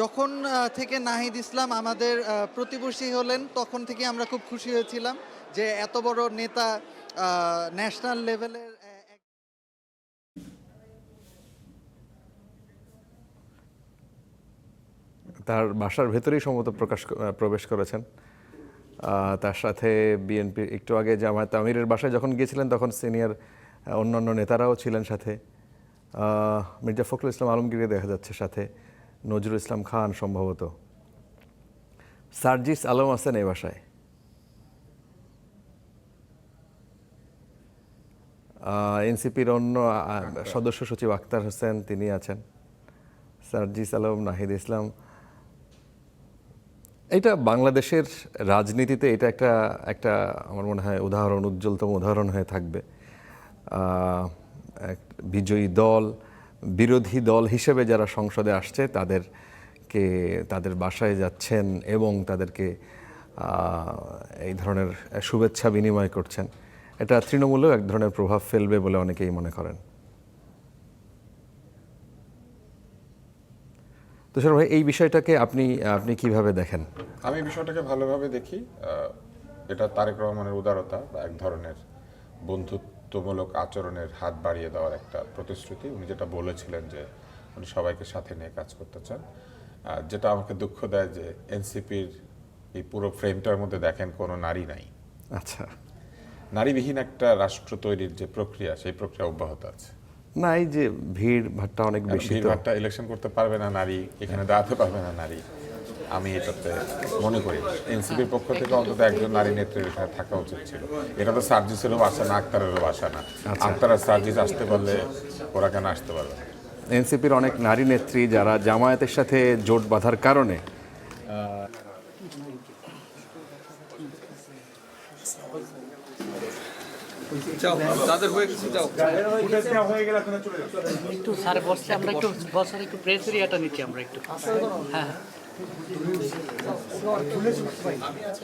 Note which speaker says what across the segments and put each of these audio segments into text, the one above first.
Speaker 1: যখন থেকে নাহিদ ইসলাম আমাদের প্রতিবেশী হলেন, তখন থেকে আমরা খুব খুশি হয়েছিলাম যে এত বড় নেতা ন্যাশনাল লেভেলের
Speaker 2: তার বাসার ভেতরেই সম্ভবত প্রকাশ প্রবেশ করেছেন। তার সাথে বিএনপি, একটু আগে জামায়াত আমিরের বাসায় যখন গিয়েছিলেন, তখন সিনিয়র অন্যান্য নেতারাও ছিলেন সাথে। মির্জা ফখরুল ইসলাম আলমগীরকে দেখা যাচ্ছে সাথে। নজরুল ইসলাম খান সম্ভবত। সার্জিস আলম আছেন এই বাসায়। এনসিপির অন্য সদস্য সচিব আক্তার হোসেন তিনি আছেন। সার্জিস আলম, নাহিদ ইসলাম। এটা বাংলাদেশের রাজনীতিতে এটা একটা একটা আমার মনে হয় উদাহরণ, উজ্জ্বলতম উদাহরণ হয়ে থাকবে। বিজয়ী দল বিরোধী দল হিসেবে যারা সংসদে আসছে, তাদেরকে, তাদের বাসায় যাচ্ছেন এবং তাদেরকে এই ধরনের শুভেচ্ছা বিনিময় করছেন। এটা তৃণমূলেও এক ধরনের প্রভাব ফেলবে বলে অনেকেই মনে করেন। তুষার ভাই, এই বিষয়টাকে আপনি আপনি কীভাবে দেখেন?
Speaker 3: আমি বিষয়টাকে ভালোভাবে দেখি। এটা তারেক রহমানের উদারতা বা এক ধরনের বন্ধুত্বমূলক আচরণের হাত বাড়িয়ে দেওয়ার একটা প্রতিশ্রুতি। উনি যেটা বলেছিলেন যে উনি সবাইকে সাথে নিয়ে কাজ করতে চান। যেটা আমাকে দুঃখ দেয় যে এনসিপির এই পুরো ফ্রেমটার মধ্যে দেখেন কোনো নারী নাই।
Speaker 2: আচ্ছা।
Speaker 3: নারীবিহীন একটা রাষ্ট্র তৈরির যে প্রক্রিয়া সেই প্রক্রিয়া অব্যাহত আছে।
Speaker 2: না এই যে ভিড় ভাট্টা অনেক বেশি তো।
Speaker 3: ভিড়ভাট্টা ইলেকশন করতে পারবে না নারী এখানে দাঁড়াতে পারবে না নারী। আমি এটাতে মনে করি। এনসিপির পক্ষ থেকে অন্তত একজন নারী নেত্রীর এখানে থাকা উচিত ছিল। এটা তো সার্জিসেরও বাসা না আক্তারেরও বাসা না। আক্তার আর সার্জিস আসতে পারলে ওরা কেন আসতে পারবে
Speaker 2: এনসিপির অনেক নারী নেত্রী যারা জামায়াতের সাথে জোট বাঁধার কারণে
Speaker 4: তাদের হয়ে গেছে যাও।
Speaker 5: একটু স্যার বসছে আমরা একটু বসার একটু প্রেস এরিয়াটা নিচ্ছি আমরা একটু। হ্যাঁ।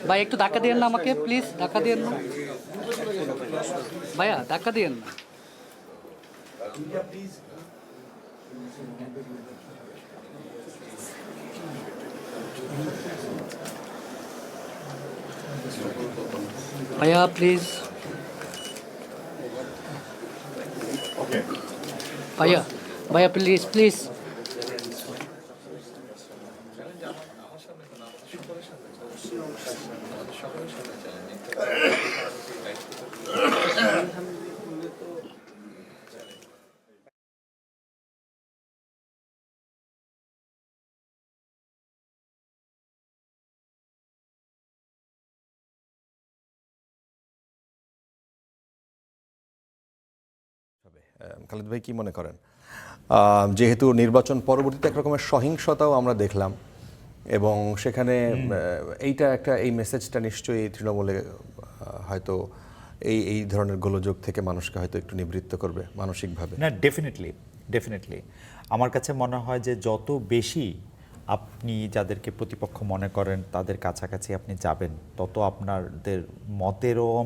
Speaker 5: ভাই, একটু ধাক্কা দিয়েন না আমাকে প্লিজ ধাক্কা দিয়েন না। ভাইয়া, ধাক্কা দিয়েন না। ভাইয়া প্লিজ ভাইয়া ভাইয়া প্লিজ প্লিজ
Speaker 2: খালেদ ভাই কি মনে করেন? যেহেতু নির্বাচন পরবর্তীতে এক রকমের সহিংসতাও আমরা দেখলাম এবং সেখানে এইটা একটা এই মেসেজটা নিশ্চয়ই তৃণমূলে হয়তো এই এই ধরনের গোলযোগ থেকে মানুষকে হয়তো একটু নিবৃত্ত করবে মানসিকভাবে।
Speaker 6: না ডেফিনেটলি ডেফিনেটলি আমার কাছে মনে হয় যে যত বেশি আপনি যাদেরকে প্রতিপক্ষ মনে করেন তাদের কাছাকাছি আপনি যাবেন তত আপনাদের মতেরও